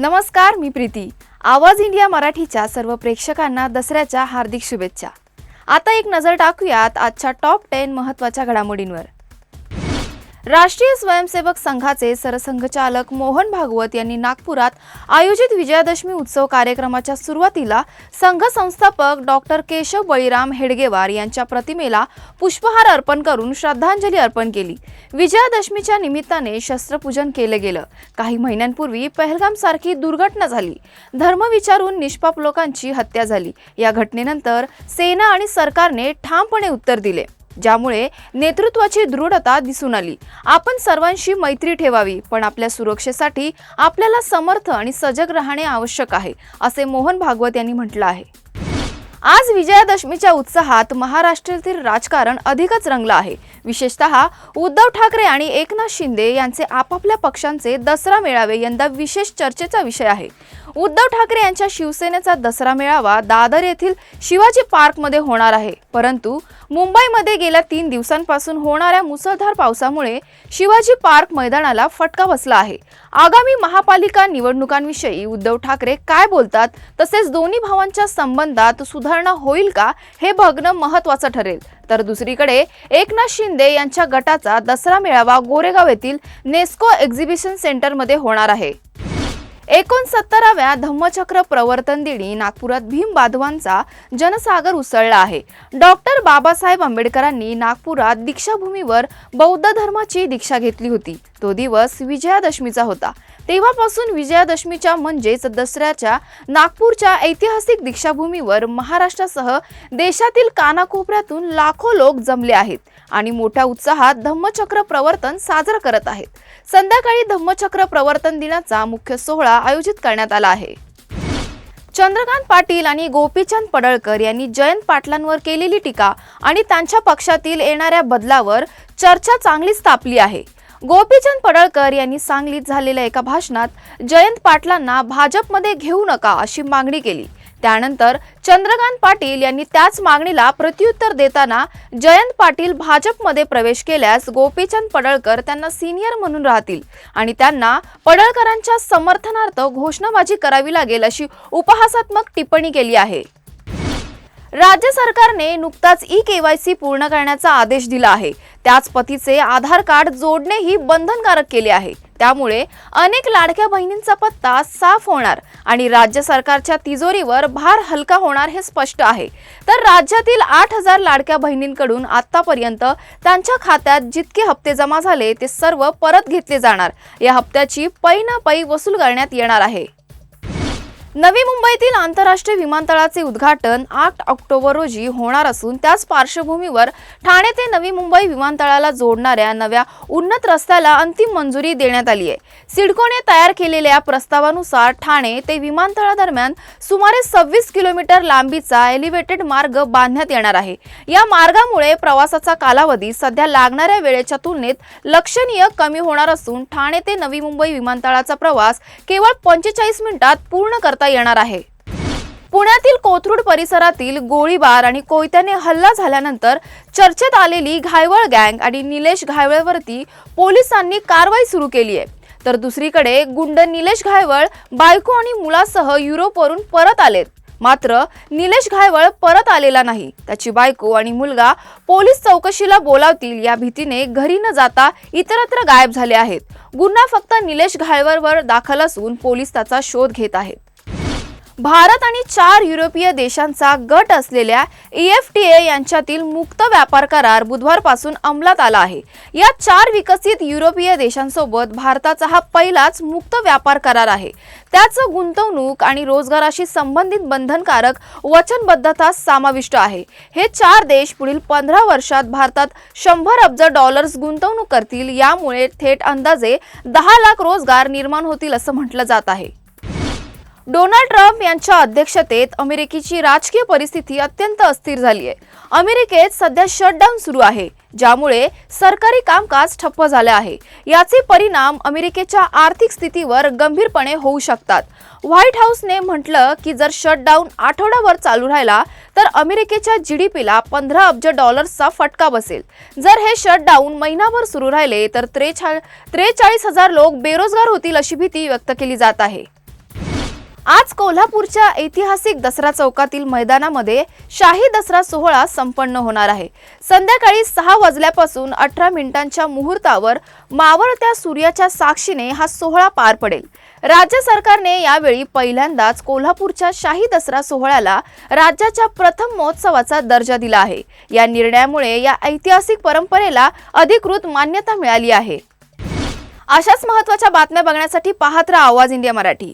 नमस्कार मी प्रीती. आवाज इंडिया मराठीच्या सर्व प्रेक्षकांना दसऱ्याच्या हार्दिक शुभेच्छा. आता एक नजर टाकूयात आजच्या टॉप टेन महत्त्वाच्या घडामोडींवर. राष्ट्रीय स्वयंसेवक संघाचे सरसंघचालक मोहन भागवत यांनी नागपुरात आयोजित विजयादशमी उत्सव कार्यक्रमाच्या सुरुवातीला संघ संस्थापक डॉक्टर केशव बळीराम हेडगेवार यांच्या प्रतिमेला पुष्पहार अर्पण करून श्रद्धांजली अर्पण केली. विजयादशमीच्या निमित्ताने शस्त्रपूजन केलं गेलं. काही महिन्यांपूर्वी पहलगाम सारखी दुर्घटना झाली. धर्म विचारून निष्पाप लोकांची हत्या झाली. या घटनेनंतर सेना आणि सरकारने ठामपणे उत्तर दिले. ज्यामुळे नेतृत्वाची दृढता दिसून आली. आपण सर्वांशी मैत्री ठेवावी पण आपल्या सुरक्षेसाठी आपल्याला समर्थ आणि सजग राहणे आवश्यक आहे असे मोहन भागवत यांनी म्हटलं आहे. आज विजयादशमीच्या उत्साहात महाराष्ट्रातील राजकारण अधिकच रंगलं आहे. विशेषतः उद्धव ठाकरे आणि एकनाथ शिंदे यांचे आपापल्या पक्षांचे दसरा मेळावे यंदा विशेष चर्चेचा विषय आहे. उद्धव ठाकरे यांच्या शिवसेनेचा दसरा मेळावा दादर येथील शिवाजी पार्कमध्ये होणार आहे. परंतु मुंबईमध्ये गेल्या तीन दिवसांपासून होणाऱ्या मुसळधार पावसामुळे शिवाजी पार्क मैदानाला फटका बसला आहे. आगामी महापालिका निवडणुकांविषयी उद्धव ठाकरे काय बोलतात? तसेच दोन्ही भावांच्या संबंधात सुधारणा होईल का? हे बघणं महत्त्वाचं ठरेल. तर दुसरीकडे एकनाथ शिंदे यांच्या गटाचा दसरा मेळावा गोरेगाव येथील नेस्को एक्झिबिशन सेंटरमध्ये होणार आहे. एकोणसत्तराव्या धम्मचक्र प्रवर्तन दिनी नागपुरात भीम बाधवांचा जनसागर उसळला आहे. डॉक्टर बाबासाहेब आंबेडकरांनी नागपुरात दीक्षाभूमीवर बौद्ध धर्माची दीक्षा घेतली होती. तो दिवस विजयादशमीचा होता. तेव्हापासून विजयादशमीच्या म्हणजेच दसऱ्याच्या नागपूरच्या ऐतिहासिक दीक्षाभूमीवर महाराष्ट्रासह देशातील कानाकोपऱ्यातून लाखो लोक जमले आहेत आणि मोठ्या उत्साहात धम्मचक्र प्रवर्तन साजरं करत आहेत. संध्याकाळी धम्मचक्र प्रवर्तन दिनाचा मुख्य सोहळा आयोजित करण्यात आला आहे. चंद्रकांत पाटील आणि गोपीचंद पडळकर यांनी जयंत पाटलांवर केलेली टीका आणि त्यांच्या पक्षातील येणाऱ्या बदलावर चर्चा चांगलीच तापली आहे. गोपीचंद पडळकर यांनी सांगलीत झालेल्या एका भाषणात जयंत पाटलांना भाजपमध्ये घेऊ नका अशी मागणी केली. त्यानंतर चंद्रकांत पाटील यांनी त्याच मागणीला प्रत्युत्तर देताना जयंत पाटील भाजपमध्ये प्रवेश केल्यास गोपीचंद पडळकर त्यांना सिनियर म्हणून राहतील आणि त्यांना पडळकरांच्या समर्थनार्थ घोषणाबाजी करावी लागेल अशी उपहासात्मक टिप्पणी केली आहे. राज्य सरकारने नुकताच ई केवायसी पूर्ण करण्याचा आदेश दिला आहे. त्याच पतीचे आधार कार्ड जोडणेही बंधनकारक केले आहे. त्यामुळे अनेक लाडक्या बहिणींचा पत्ता साफ होणार आणि राज्य सरकारच्या तिजोरीवर भार हलका होणार हे स्पष्ट आहे. तर राज्यातील आठ हजार लाडक्या बहिणींकडून आतापर्यंत त्यांच्या खात्यात जितके हप्ते जमा झाले ते सर्व परत घेतले जाणार. या हप्त्याची पै ना पै वसूल करण्यात येणार आहे. नवी मुंबईतील आंतरराष्ट्रीय विमानतळाचे उद्घाटन आठ ऑक्टोबर रोजी होणार असून त्याच पार्श्वभूमीवर ठाणे ते नवी मुंबई विमानतळाला जोडणाऱ्या नव्या उन्नत रस्त्याला अंतिम मंजुरी देण्यात आली आहे. सिडकोने तयार केलेल्या प्रस्तावानुसार ठाणे ते विमानतळादरम्यान सुमारे सव्वीस किलोमीटर लांबीचा एलिव्हेटेड मार्ग बांधण्यात येणार आहे. या मार्गामुळे प्रवासाचा कालावधी सध्या लागणाऱ्या वेळेच्या तुलनेत लक्षणीय कमी होणार असून ठाणे ते नवी मुंबई विमानतळाचा प्रवास केवळ पंचेचाळीस मिनिटात पूर्ण करता येणार आहे. पुण्यातील कोथरूड परिसरातील गोळीबार आणि कोयत्याने हल्ला झाल्यानंतर चर्चेत आलेली घायवळ गँग आणि निलेश घायवळवरती पोलिसांनी कारवाई सुरू केली आहे. तर दुसरीकडे गुंड निलेश घायवळ बायको आणि मुलासह युरोपवरून परत आलेत. मात्र निलेश घायवळ परत आलेला नाही. त्याची बायको आणि मुलगा पोलीस चौकशीला बोलावतील या भीतीने घरी न जाता इतरत्र गायब झाले आहेत. गुन्हा फक्त निलेश घायवळवर दाखल असून पोलीस त्याचा शोध घेत आहेत. भारत आणि चार युरोपीय देशांचा गट असलेल्या ईएफटीए यांच्यातील मुक्त व्यापार करार बुधवारपासून अंमलात आला आहे. या चार विकसित युरोपीय देशांसोबत भारताचा हा पहिलाच मुक्त व्यापार करार आहे. त्याचं गुंतवणूक आणि रोजगाराशी संबंधित बंधनकारक वचनबद्धता समाविष्ट आहे. हे चार देश पुढील पंधरा वर्षात भारतात शंभर अब्ज डॉलर्स गुंतवणूक करतील यामुळे थेट अंदाजे दहा लाख रोजगार निर्माण होतील असं म्हटलं जात आहे. डोनाल्ड ट्रम्प यांच्या अध्यक्षतेत अमेरिकेची राजकीय परिस्थिती अत्यंत अस्थिर झाली आहे. अमेरिकेत सध्या शटडाऊन सुरू आहे ज्यामुळे सरकारी कामकाज ठप्प झाले आहे. याचे परिणाम अमेरिकेच्या आर्थिक स्थितीवर गंभीरपणे होऊ शकतात. व्हाईट हाऊसने म्हटलं की जर शटडाऊन आठवडाभर चालू राहिला तर अमेरिकेच्या जी डी पीला पंधरा अब्ज डॉलर्सचा फटका बसेल. जर हे शटडाऊन महिनाभर सुरू राहिले तर त्रेचा त्रेचाळीस हजार लोक बेरोजगार होतील अशी भीती व्यक्त केली जात आहे. आज कोल्हापूरच्या ऐतिहासिक दसरा चौकातील मैदानामध्ये शाही दसरा सोहळा संपन्न होणार आहे. संध्याकाळी सहा वाजल्यापासून अठरा मिनिटांच्या मुहूर्तावर मावळत्या सूर्याच्या साक्षीने हा सोहळा पार पडेल. राज्य सरकारने यावेळी पहिल्यांदाच कोल्हापूरच्या शाही दसरा सोहळ्याला राज्याच्या प्रथम महोत्सवाचा दर्जा दिला आहे. या निर्णयामुळे या ऐतिहासिक परंपरेला अधिकृत मान्यता मिळाली आहे. अशाच महत्त्वाच्या बातम्या बघण्यासाठी पाहत राहा आवाज इंडिया मराठी.